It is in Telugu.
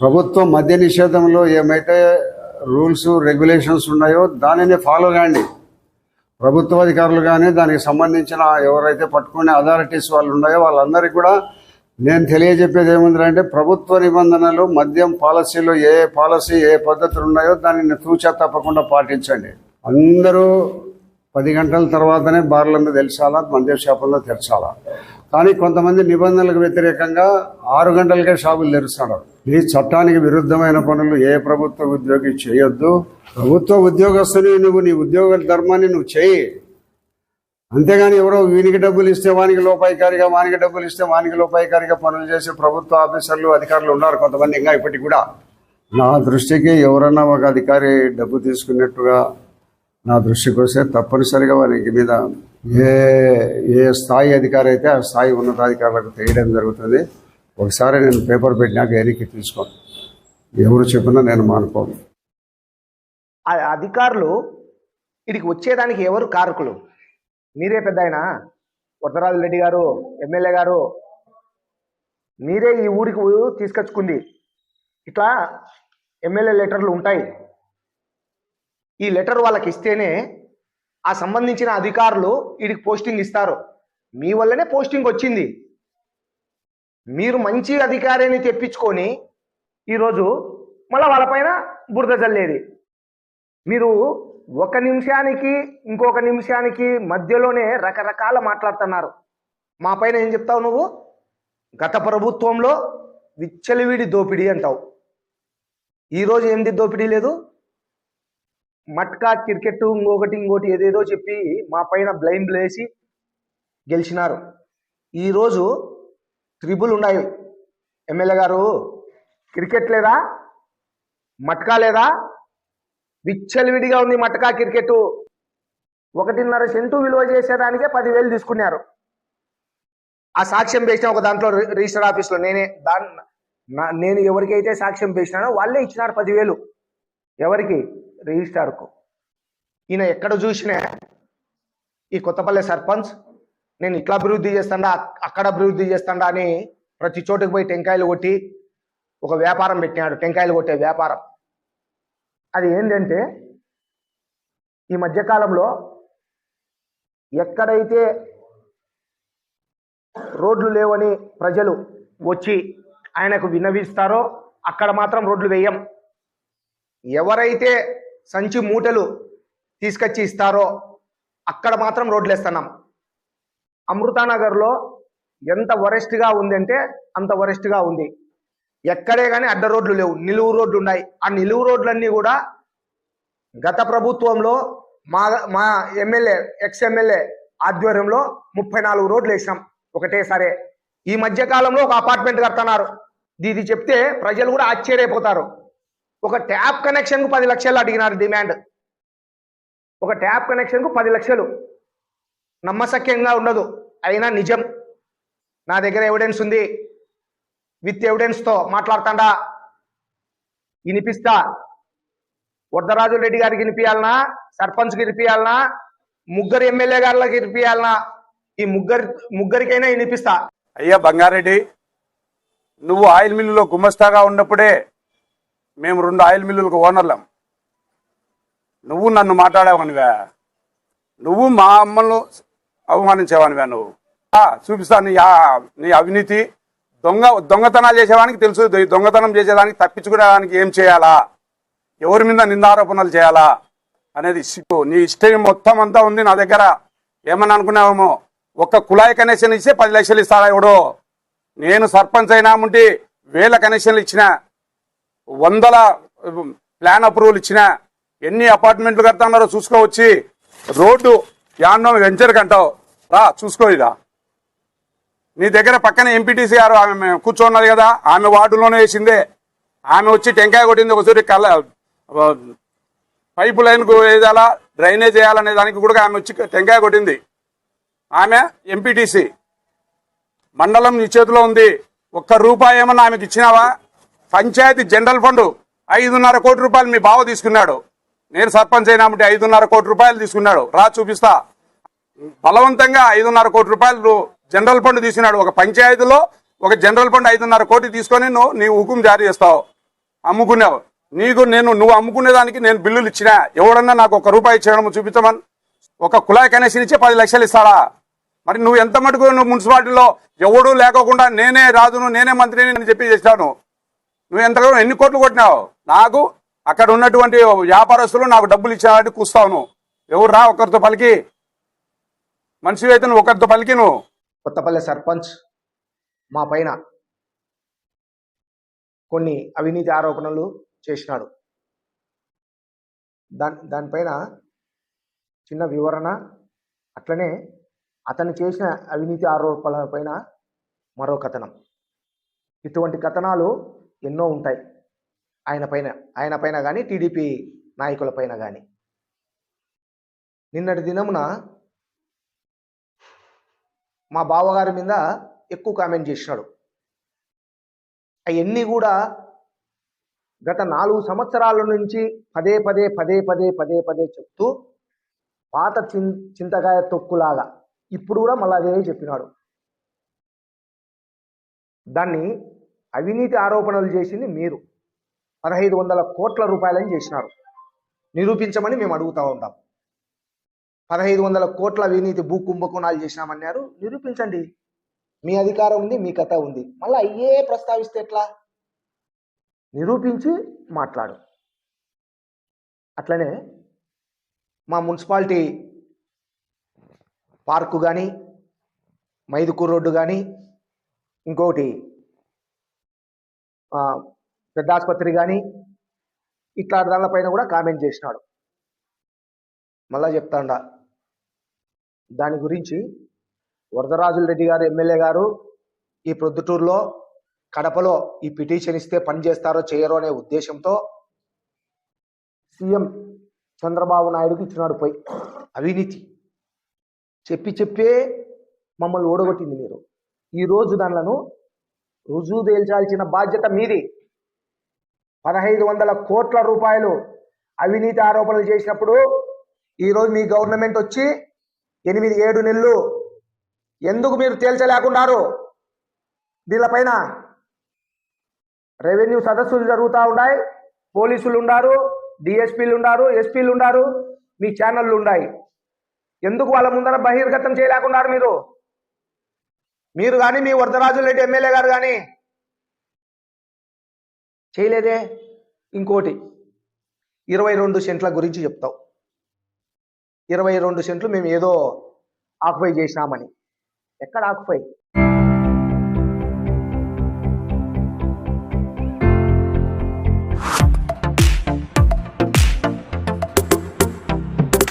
ప్రభుత్వం మద్య నిషేధంలో ఏమైతే రూల్స్ రెగ్యులేషన్స్ ఉన్నాయో దానిని ఫాలో కాండి. ప్రభుత్వ అధికారులు కానీ దానికి సంబంధించిన ఎవరైతే పట్టుకునే అథారిటీస్ వాళ్ళు ఉన్నాయో వాళ్ళందరికీ కూడా నేను తెలియజెప్పేది ఏముందంటే ప్రభుత్వ నిబంధనలు మద్యం పాలసీలో ఏ ఏ పాలసీ ఏ పద్ధతులు ఉన్నాయో దానిని తూచా తప్పకుండా పాటించండి. అందరూ పది గంటల తర్వాతనే బార్ల మీద తెలిసాలా మద్యం షాపుల్లో తెరచాలా? కానీ కొంతమంది నిబంధనలకు వ్యతిరేకంగా ఆరు గంటలకే షాపులు తెరుస్తున్నారు. ఈ చట్టానికి విరుద్ధమైన పనులు ఏ ప్రభుత్వ ఉద్యోగి చేయొద్దు. ప్రభుత్వ ఉద్యోగస్తుని నువ్వు నీ ఉద్యోగ ధర్మాన్ని నువ్వు చేయి. అంతేగాని ఎవరో వీనికి డబ్బులు ఇస్తే వానికి లోపాయికారిగా వానికి డబ్బులు ఇస్తే వానికి లోపాయికారిగా పనులు చేసే ప్రభుత్వ ఆఫీసర్లు అధికారులు ఉన్నారు కొంతమంది ఇంకా ఇప్పటికి కూడా. నా దృష్టికి ఎవరన్నా ఒక అధికారి డబ్బు తీసుకున్నట్టుగా నా దృష్టికి వస్తే తప్పనిసరిగా వారికి మీద ఏ ఏ స్థాయి అధికారి అయితే ఆ స్థాయి ఉన్నతాధికారులకు తెలియడం జరుగుతుంది. ఒకసారి నేను పేపర్ పెట్టినాక ఎనికి తీసుకోను. ఎవరు చెప్పినా నేను మానుకోను. అధికారులు ఇడికి వచ్చేదానికి ఎవరు కారకులు? మీరే పెద్ద ఆయన. వరదరాజు రెడ్డి గారు ఎమ్మెల్యే గారు మీరే ఈ ఊరికి తీసుకొచ్చుకుంది. ఇట్లా ఎమ్మెల్యే లెటర్లు ఉంటాయి. ఈ లెటర్ వాళ్ళకి ఇస్తేనే ఆ సంబంధించిన అధికారులు వీడికి పోస్టింగ్ ఇస్తారు. మీ వల్లనే పోస్టింగ్ వచ్చింది. మీరు మంచి అధికారిని తెప్పించుకొని ఈరోజు మళ్ళీ వాళ్ళపైన బురద జల్లేది. మీరు ఒక నిమిషానికి ఇంకొక నిమిషానికి మధ్యలోనే రకరకాల మాట్లాడుతున్నారు. మా పైన ఏం చెప్తావు నువ్వు? గత ప్రభుత్వంలో విచ్చలివిడి దోపిడీ అంటావు. ఈరోజు ఏంది దోపిడీ లేదు? మట్కా క్రికెట్ ఇంకొకటి ఇంకోటి ఏదేదో చెప్పి మా పైన బ్లైండ్ వేసి గెలిచినారు. ఈరోజు త్రిబుల్ ఉన్నాయి. ఎమ్మెల్యే గారు క్రికెట్ లేదా? మట్కా లేదా? విచ్చలవిడిగా ఉంది మటకా క్రికెట్. ఒకటిన్నర సెంటు విలువ చేసేదానికే పదివేలు తీసుకున్నారు. ఆ సాక్ష్యం వేసిన ఒక దాంట్లో రిజిస్టర్ ఆఫీస్లో నేనే దాన్ని నా- నేను ఎవరికైతే సాక్ష్యం వేసినానో వాళ్ళే ఇచ్చినారు పదివేలు. ఎవరికి? రిజిస్టార్కు. ఈయన ఎక్కడ చూసినా ఈ కొత్తపల్లి సర్పంచ్ నేను ఇట్లా అభివృద్ధి చేస్తాడా అక్కడ అభివృద్ధి చేస్తాడా అని ప్రతి చోటుకు పోయి టెంకాయలు కొట్టి ఒక వ్యాపారం పెట్టినాడు టెంకాయలు కొట్టే వ్యాపారం. అది ఏంటంటే ఈ మధ్యకాలంలో ఎక్కడైతే రోడ్లు లేవని ప్రజలు వచ్చి ఆయనకు విన్నవిస్తారో అక్కడ మాత్రం రోడ్లు వేయం. ఎవరైతే సంచి మూటలు తీసుకొచ్చి ఇస్తారో అక్కడ మాత్రం రోడ్లు వేస్తున్నాం అమృతానగర్లో ఎంత వరెస్ట్గా ఉందంటే అంత వరెస్ట్గా ఉంది. ఎక్కడే కానీ అడ్డ రోడ్లు లేవు. నిలువు రోడ్లు ఉన్నాయి. ఆ నిలువు రోడ్లన్నీ కూడా గత ప్రభుత్వంలో మా మా ఎమ్మెల్యే ఎక్స్ ఎమ్మెల్యే ఆధ్వర్యంలో ముప్పై నాలుగు రోడ్లు వేసినాం ఒకటేసారి. ఈ మధ్య కాలంలో ఒక అపార్ట్మెంట్ కడుతున్నారు. ఇది చెప్తే ప్రజలు కూడా ఆశ్చర్యపోతారు. ఒక ట్యాప్ కనెక్షన్కు పది లక్షలు అడిగినారు డిమాండ్. ఒక ట్యాప్ కనెక్షన్కు పది లక్షలు. నమ్మశక్యంగా ఉండదు. అయినా నిజం. నా దగ్గర ఎవిడెన్స్ ఉంది. విత్ ఎవిడెన్స్తో వినిపిస్తా. వరదరాజు రెడ్డి గారికి వినిపించాలనా సర్పంచ్కి వినిపించాలనా ముగ్గురు ఎమ్మెల్యే గారికి వినిపించాలనా ఈ ముగ్గురు ముగ్గురికైనా వినిపిస్తా. అయ్యా బంగారెడ్డి నువ్వు ఆయిల్ మిల్లులో గుమస్తాగా ఉన్నప్పుడే మేము రెండు ఆయిల్ మిల్లులకు ఓనర్లం. నువ్వు నన్ను మాట్లాడావనివా నువ్వు మా అమ్మను అవమానించేవానివా నువ్వు. చూపిస్తాను చూపిస్తా నీ నీ అవినీతి దొంగ దొంగతనాలు చేసేవానికి తెలుసు. దొంగతనం చేసేదానికి తప్పించుకునేదానికి ఏం చేయాలా? ఎవరి మీద నిందారోపణలు చేయాలా? అనేది సిగ్గు. నీ ఇష్టం మొత్తం అంతా ఉంది నా దగ్గర. ఏమని అనుకున్నావేమో? ఒక్క కుళాయి కనెక్షన్ ఇస్తే పది లక్షలు ఇస్తారా ఎవడో? నేను సర్పంచ్ అయినా ఉంటే వేల కనెక్షన్లు ఇచ్చిన వందల ప్లాన్ అప్రూవల్ ఇచ్చిన ఎన్ని అపార్ట్మెంట్లు కడతాన్నారో చూసుకోవచ్చి రోడ్డు యాన్నో వెంచర్ కంటావు. రా చూసుకో ఇదా. నీ దగ్గర పక్కన ఎంపీటీసీ గారు ఆమె కూర్చోన్నది కదా ఆమె వార్డులోనే వేసిందే. ఆమె వచ్చి టెంకాయ కొట్టింది ఒకసారి కళ్ళ పైపు లైన్ వేయాలా డ్రైనేజ్ వేయాలనే దానికి కూడా ఆమె వచ్చి టెంకాయ కొట్టింది. ఆమె ఎంపీటీసీ మండలం నీ చేతిలో ఉంది. ఒక్క రూపాయి ఏమన్నా ఆమెకి ఇచ్చినావా? పంచాయతీ జనరల్ ఫండ్ ఐదున్నర కోటి రూపాయలు మీ బావ తీసుకున్నాడు. నేను సర్పంచ్ అయినామంటే ఐదున్నర కోటి రూపాయలు తీసుకున్నాడు. రా చూపిస్తా. బలవంతంగా ఐదున్నర కోటి రూపాయలు జనరల్ ఫండ్ తీసుకున్నాడు ఒక పంచాయతీలో ఒక జనరల్ ఫండ్ ఐదున్నర కోటి తీసుకొని నువ్వు నీ హుకుం జారీ చేస్తావు. అమ్ముకున్నావు. నీకు నేను నువ్వు అమ్ముకునేదానికి నేను బిల్లులు ఇచ్చినా. ఎవడన్నా నాకు ఒక రూపాయి ఇచ్చడం చూపించమని ఒక కుళాయి కనెక్షన్ ఇచ్చి పది లక్షలు ఇస్తాడా? మరి నువ్వు ఎంత మటుకు నువ్వు మున్సిపాలిటీలో ఎవడు లేకోకుండా నేనే రాజును నేనే మంత్రిని అని చెప్పి చేశాను నువ్వు ఎంతగానో ఎన్ని కోట్లు కొట్టినావు? నాకు అక్కడ ఉన్నటువంటి వ్యాపారస్తులు నాకు డబ్బులు ఇచ్చారని కూస్తావు నువ్వు. ఎవరు రా ఒకరితో పలికి. మనిషి అయితే నువ్వు ఒకరితో పలికి నువ్వు. కొత్తపల్లి సర్పంచ్ మా పైన కొన్ని అవినీతి ఆరోపణలు చేసినాడు. దాని దానిపైన చిన్న వివరణ అట్లనే అతను చేసిన అవినీతి ఆరోపణల పైన మరో కథనం. ఇటువంటి కథనాలు ఎన్నో ఉంటాయి. ఆయన పైన ఆయన పైన కానీ టీడీపీ నాయకుల పైన కానీ నిన్నటి దినమున మా బావగారి మీద ఎక్కువ కామెంట్ చేసినాడు. అవన్నీ కూడా గత నాలుగు సంవత్సరాల నుంచి పదే పదే పదే పదే పదే పదే చెప్తూ పాత చిన్ చింతకాయ తొక్కులాగా ఇప్పుడు కూడా మళ్ళీ అదే చెప్పినాడు. దాన్ని అవినీతి ఆరోపణలు చేసింది మీరు. పదహైదు వందల కోట్ల రూపాయలని చేసినారు. నిరూపించమని మేము అడుగుతూ ఉంటాం. పదహైదు వందల కోట్ల అవినీతి భూ కుంభకోణాలు చేసినామన్నారు. నిరూపించండి. మీ అధికారం ఉంది మీ కథ ఉంది. మళ్ళీ అయ్యే ప్రస్తావిస్తే ఎట్లా? నిరూపించి మాట్లాడు. అట్లనే మా మున్సిపాలిటీ పార్కు కానీ మైదుకూరు రోడ్డు కానీ ఇంకొకటి పెద్ద ఆసుపత్రి కానీ ఇట్లా దానిపైన కూడా కామెంట్ చేసినాడు. మళ్ళా చెప్తాండా. దాని గురించి వరదరాజుల రెడ్డి గారు ఎమ్మెల్యే గారు ఈ ప్రొద్దుటూరులో కడపలో ఈ పిటిషన్ ఇస్తే పని చేస్తారో చేయరో అనే ఉద్దేశంతో సీఎం చంద్రబాబు నాయుడుకి ఇచ్చినాడు పోయి. అవినీతి. చెప్పి చెప్పే మమ్మల్ని ఓడగొట్టింది మీరు. ఈరోజు దానిలను రుజువు తేల్చాల్సిన బాధ్యత మీది. పదహైదు వందల కోట్ల రూపాయలు అవినీతి ఆరోపణలు చేసినప్పుడు ఈరోజు మీ గవర్నమెంట్ వచ్చి ఎనిమిది ఏడు నెలలు ఎందుకు మీరు తేల్చలేకున్నారు? దీనిపైన రెవెన్యూ సదస్సులు జరుగుతూ ఉన్నాయి పోలీసులు ఉన్నారు డిఎస్పీలు ఉన్నారు ఎస్పీలు ఉన్నారు మీ ఛానళ్ళు ఉన్నాయి ఎందుకు వాళ్ళ ముందర బహిర్గతం చేయలేకున్నారు మీరు? మీరు కానీ మీ వరదరాజు రెడ్డి ఎమ్మెల్యే గారు కానీ చేయలేదే? ఇంకోటి ఇరవై రెండు సెంట్ల గురించి చెప్తావు. ఇరవై రెండు సెంట్లు మేము ఏదో ఆక్యుపై చేసినామని. ఎక్కడ ఆక్యుపై?